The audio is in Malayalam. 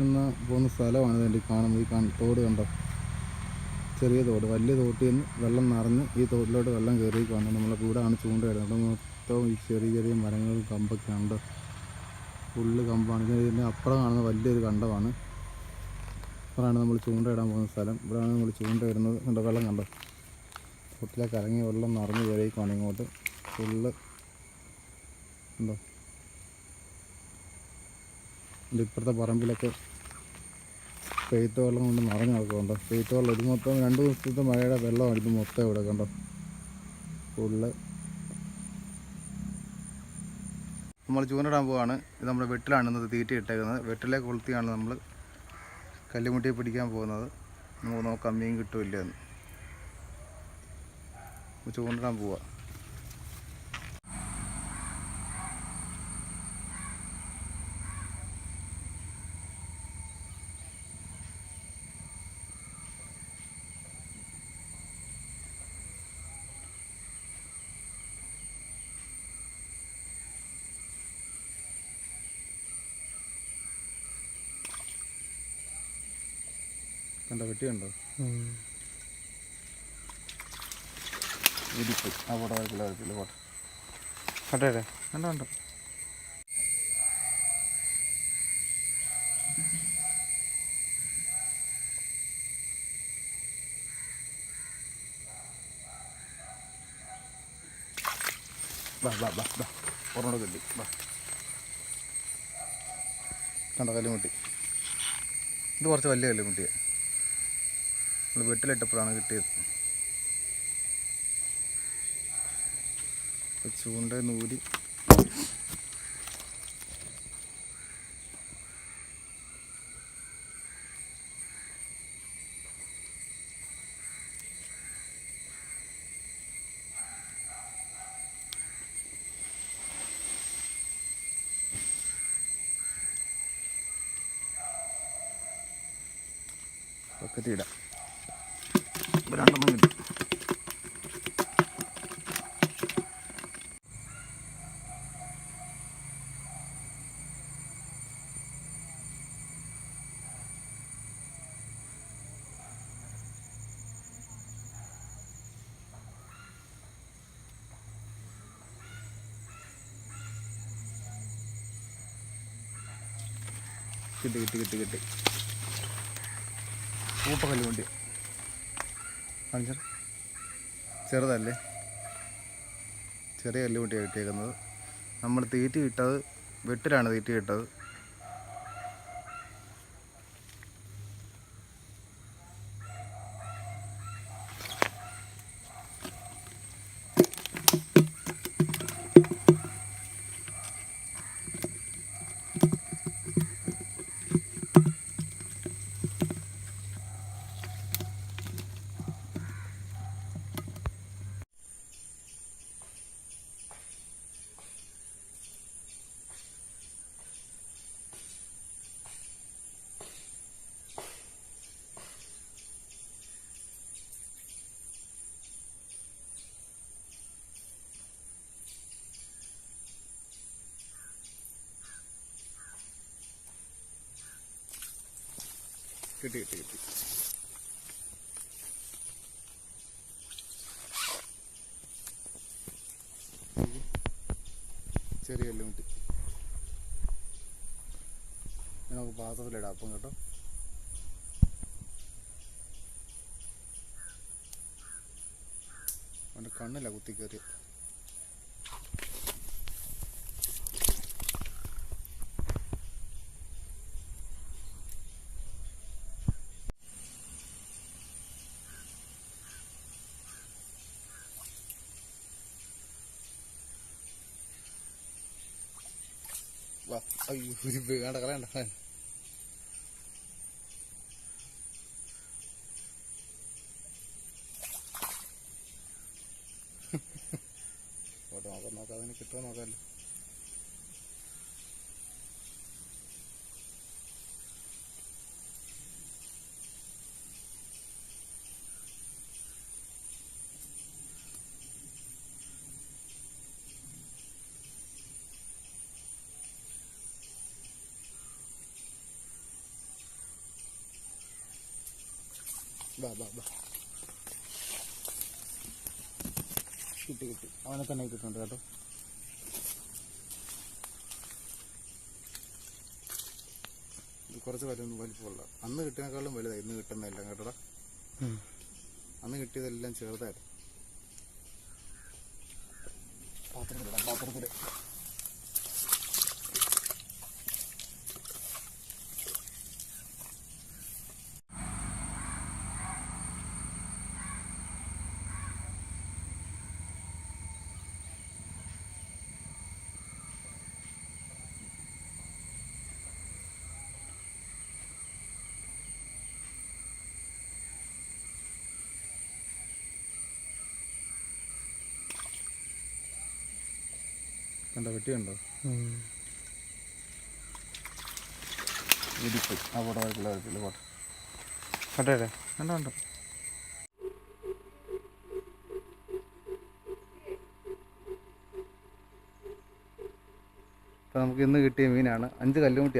കിട്ടുന്ന പോകുന്ന സ്ഥലമാണ് ഇതിന്റെ കാണുന്നത്. ഈ കാണുന്ന തോട് കണ്ടോ? ചെറിയ തോട് വലിയ തോട്ടിൽ നിന്ന് വെള്ളം നിറഞ്ഞ് ഈ തോട്ടിലോട്ട് വെള്ളം കയറി കാണും നമ്മളെ കൂടാണ് ചൂണ്ടയിടുന്നത്. മൊത്തം ഈ ചെറിയ ചെറിയ മരങ്ങളും കമ്പൊക്കെ ഉണ്ട്. ഫുള്ള് കമ്പാണ്. ഇതിന്റെ അപ്പുറം കാണുന്ന വലിയൊരു കണ്ടമാണ്. അപ്പുറമാണ് നമ്മൾ ചൂണ്ടയിടാൻ പോകുന്ന സ്ഥലം. ഇവിടെയാണ് നമ്മൾ ചൂണ്ടയിടുന്നത്. കണ്ടോ? വെള്ളം കണ്ടോ? തോട്ടിലേക്ക് ഇറങ്ങി വെള്ളം നിറഞ്ഞ് കയറിയേക്കാണ് ഇങ്ങോട്ട്. ഫുള്ള് ഉണ്ടോ ഇത് ഇപ്പുറത്തെ പറമ്പിലൊക്കെ പെയ്ത്ത് വെള്ളം കൊണ്ട് നിറഞ്ഞു നടക്കുന്നുണ്ട്. പെയ്ത്ത് വെള്ളം ഇത് മൊത്തം രണ്ട് ദിവസത്തെ മഴയുടെ വെള്ളമാണ് ഇത് മൊത്തം ഇവിടെ കണ്ടോ? ഫുള്ള്. നമ്മൾ ചൂണ്ടിടാൻ പോവാണ്. ഇത് നമ്മുടെ വെട്ടിലാണ് ഇന്നത് തീറ്റ ഇട്ടേക്കുന്നത്. വെട്ടിലെ കൊളുത്തിയാണ് നമ്മൾ കല്ലുമുട്ടിയെ പിടിക്കാൻ പോകുന്നത്. നമുക്ക് നോക്കാം മീൻ കിട്ടുമില്ല ചൂണ്ടിടാൻ പോവാ. കണ്ടോ വെട്ടി കണ്ടോ ഇരിപ്പ്. ആ പോട്ടെ കുഴപ്പമില്ല കുഴപ്പമില്ല പോട്ടെ കണ്ടേ കണ്ടോ കണ്ടോ. വാ വാ വാ ഒരെണ്ണോട് കിട്ടി കണ്ടോ കല്ലുമുട്ടി. ഇത് കുറച്ച് വലിയ കല്ലുമുട്ടിയാണ് നമ്മൾ വെട്ടിലിട്ടപ്പോഴാണ് കിട്ടിയത്. ചൂണ്ട നൂൽ. ഇപ്പൊ രണ്ടെണ്ണം കിട്ടി കിട്ടി കിട്ടി കിട്ടി. കിട്ടി കാണിച്ചാൽ ചെറുതല്ലേ? ചെറിയ കല്ലുകുട്ടിയാണ് കിട്ടിയേക്കുന്നത്. നമ്മൾ തീറ്റി ഇട്ടത് വെട്ടിലാണ് തീറ്റി കിട്ടത് കിട്ടി കിട്ടി കിട്ടി. ചെറിയ കല്ലുമുട്ടി ഇത് നമുക്ക് പാത്രത്തിലിടാം അപ്പം കേട്ടോ. അവന്റെ കണ്ണില്ല കുത്തി കയറി വാ അയ്യോ കണ്ട നോക്കാം നോക്കാം അതിന് കിട്ടുമോ നോക്കാമല്ലോ ബാ ബാ ബാ കിട്ടി കിട്ടി. അവനെ തന്നെ കിട്ടുന്നുണ്ട് കേട്ടോ. കുറച്ച് വലുത് വലിപ്പമുള്ള. അന്ന് കിട്ടിയതിനേക്കാളും വലുതായി. ഇന്ന് കിട്ടുന്നതെല്ലാം കേട്ടോടാ. അന്ന് കിട്ടിയതെല്ലാം ചെറുതായിരുന്നു പാത്രത്തിലിടാം പാത്രത്തിൽ കണ്ടോ അവിടെ പോട്ടെ കണ്ടേ കണ്ടോ കണ്ടോ. അപ്പോൾ നമുക്ക് ഇന്ന് കിട്ടിയ മീനാണ്. അഞ്ച് കല്ലുമുട്ടി